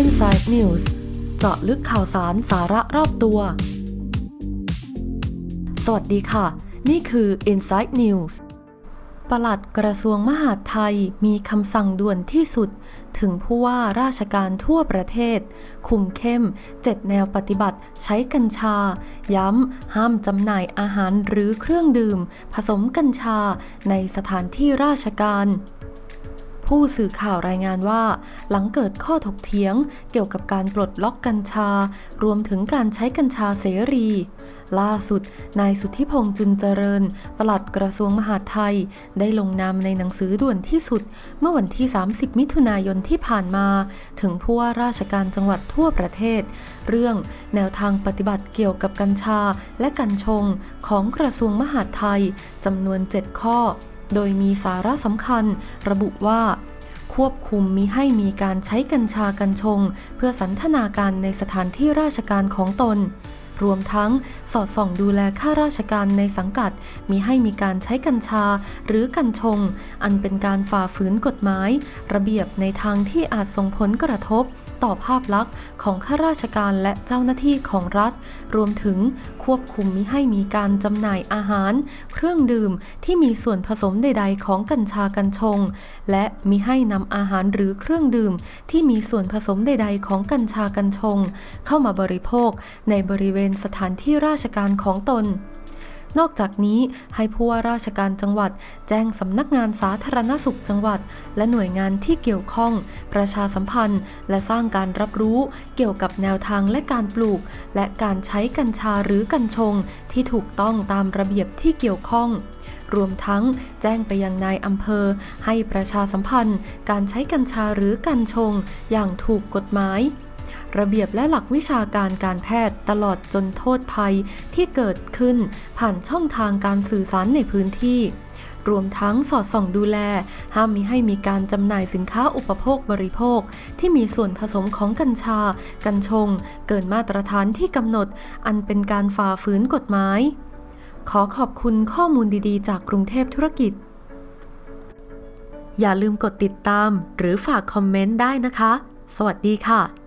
Inside News เจาะลึกข่าวสารสาระรอบตัว สวัสดีค่ะ นี่คือ Inside News ปลัดกระทรวงมหาดไทยมีคำสั่งด่วนที่สุด ถึงผู้ว่าราชการทั่วประเทศ คุมเข้ม 7 แนวปฏิบัติใช้กัญชา ย้ำ ห้ามจำหน่ายอาหารหรือเครื่องดื่ม ผสมกัญชาในสถานที่ราชการ ผู้สื่อข่าวรายงานว่า หลังเกิดข้อถกเถียงเกี่ยวกับการปลดล็อกกัญชา รวมถึงการใช้กัญชาเสรี ล่าสุด นายสุทธิพงษ์จุนเจริญ ปลัดกระทรวงมหาดไทย ได้ลงนามในหนังสือด่วนที่สุด เมื่อวันที่ 30 มิถุนายนที่ผ่านมา ถึงผู้ว่าราชการจังหวัดทั่วประเทศ เรื่องแนวทางปฏิบัติเกี่ยวกับกัญชาและกัญชงของกระทรวงมหาดไทยจำนวน 7 ข้อ โดยมีสาระสำคัญระบุว่าควบคุมมิให้มีการใช้กัญชากัญชง เพื่อสันทนาการในสถานที่ราชการของตน รวมทั้งสอดส่องดูแลข้าราชการในสังกัดมิให้มีการใช้กัญชาหรือกัญชง อันเป็นการฝ่าฝืนกฎหมาย ระเบียบในทางที่อาจส่งผลกระทบ ต่อภาพลักษณ์ของข้าราชการและเจ้าหน้าที่ของรัฐ รวมถึงควบคุมมิให้มีการจำหน่ายอาหาร เครื่องดื่มที่มีส่วนผสมใด ๆ ของกัญชากัญชง และมิให้นำอาหารหรือเครื่องดื่มที่มีส่วนผสมใด ๆ ของกัญชากัญชง เข้ามาบริโภคในบริเวณสถานที่ราชการของตน นอกจากนี้ให้ผู้ว่าราชการจังหวัด แจ้งสำนักงานสาธารณสุขจังหวัด และหน่วยงานที่เกี่ยวข้อง ประชาสัมพันธ์ และสร้างการรับรู้ เกี่ยวกับแนวทางและการปลูก และการใช้กัญชาหรือกัญชง ที่ถูกต้องตามระเบียบที่เกี่ยวข้องรวมทั้งแจ้งไปยังนายอำเภอ ให้ประชาสัมพันธ์ การใช้กัญชาหรือกัญชง อย่างถูกกฎหมาย ระเบียบและหลักวิชาการการแพทย์ตลอดจนโทษภัยที่เกิดขึ้นผ่านช่องทางการสื่อสารในพื้นที่ รวมทั้งสอดส่องดูแล ห้ามมิให้มีการจำหน่ายสินค้าอุปโภคบริโภค ที่มีส่วนผสมของกัญชา กัญชง เกินมาตรฐานที่กำหนด อันเป็นการฝ่าฝืนกฎหมาย ขอขอบคุณข้อมูลดีๆ จากกรุงเทพธุรกิจอย่าลืมกดติดตามหรือฝากคอมเมนต์ได้นะคะ สวัสดีค่ะ